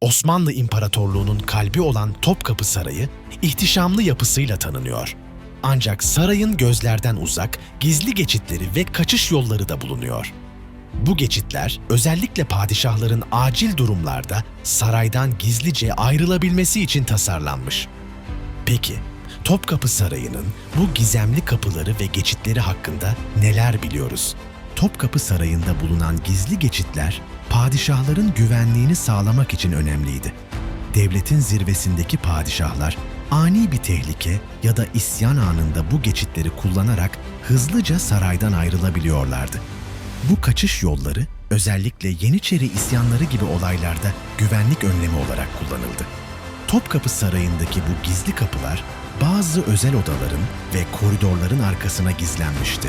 Osmanlı İmparatorluğu'nun kalbi olan Topkapı Sarayı ihtişamlı yapısıyla tanınıyor. Ancak sarayın gözlerden uzak, gizli geçitleri ve kaçış yolları da bulunuyor. Bu geçitler özellikle padişahların acil durumlarda saraydan gizlice ayrılabilmesi için tasarlanmış. Peki, Topkapı Sarayı'nın bu gizemli kapıları ve geçitleri hakkında neler biliyoruz? Topkapı Sarayı'nda bulunan gizli geçitler, padişahların güvenliğini sağlamak için önemliydi. Devletin zirvesindeki padişahlar, ani bir tehlike ya da isyan anında bu geçitleri kullanarak hızlıca saraydan ayrılabiliyorlardı. Bu kaçış yolları özellikle Yeniçeri isyanları gibi olaylarda güvenlik önlemi olarak kullanıldı. Topkapı Sarayı'ndaki bu gizli kapılar bazı özel odaların ve koridorların arkasına gizlenmişti.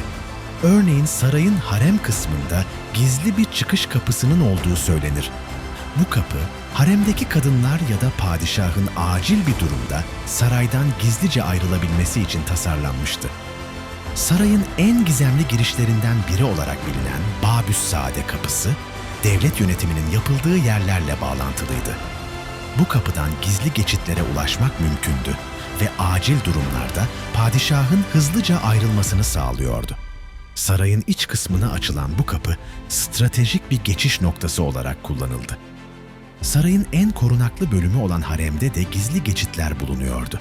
Örneğin sarayın harem kısmında gizli bir çıkış kapısının olduğu söylenir. Bu kapı haremdeki kadınlar ya da padişahın acil bir durumda saraydan gizlice ayrılabilmesi için tasarlanmıştı. Sarayın en gizemli girişlerinden biri olarak bilinen Babüssade Kapısı, devlet yönetiminin yapıldığı yerlerle bağlantılıydı. Bu kapıdan gizli geçitlere ulaşmak mümkündü ve acil durumlarda padişahın hızlıca ayrılmasını sağlıyordu. Sarayın iç kısmına açılan bu kapı stratejik bir geçiş noktası olarak kullanıldı. Sarayın en korunaklı bölümü olan haremde de gizli geçitler bulunuyordu.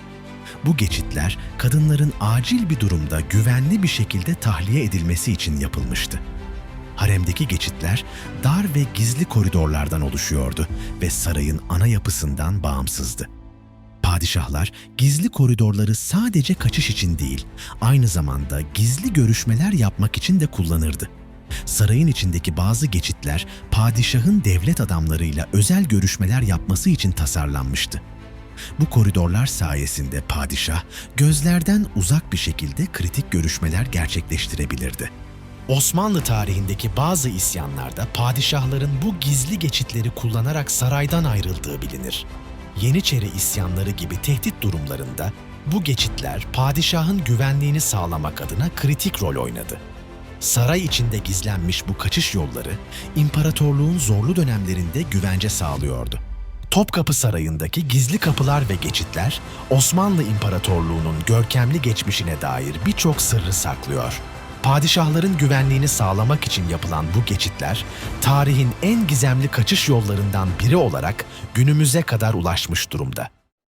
Bu geçitler kadınların acil bir durumda güvenli bir şekilde tahliye edilmesi için yapılmıştı. Haremdeki geçitler dar ve gizli koridorlardan oluşuyordu ve sarayın ana yapısından bağımsızdı. Padişahlar gizli koridorları sadece kaçış için değil, aynı zamanda gizli görüşmeler yapmak için de kullanırdı. Sarayın içindeki bazı geçitler padişahın devlet adamlarıyla özel görüşmeler yapması için tasarlanmıştı. Bu koridorlar sayesinde padişah gözlerden uzak bir şekilde kritik görüşmeler gerçekleştirebilirdi. Osmanlı tarihindeki bazı isyanlarda padişahların bu gizli geçitleri kullanarak saraydan ayrıldığı bilinir. Yeniçeri isyanları gibi tehdit durumlarında bu geçitler padişahın güvenliğini sağlamak adına kritik rol oynadı. Saray içinde gizlenmiş bu kaçış yolları imparatorluğun zorlu dönemlerinde güvence sağlıyordu. Topkapı Sarayı'ndaki gizli kapılar ve geçitler Osmanlı İmparatorluğu'nun görkemli geçmişine dair birçok sırrı saklıyor. Padişahların güvenliğini sağlamak için yapılan bu geçitler, tarihin en gizemli kaçış yollarından biri olarak günümüze kadar ulaşmış durumda.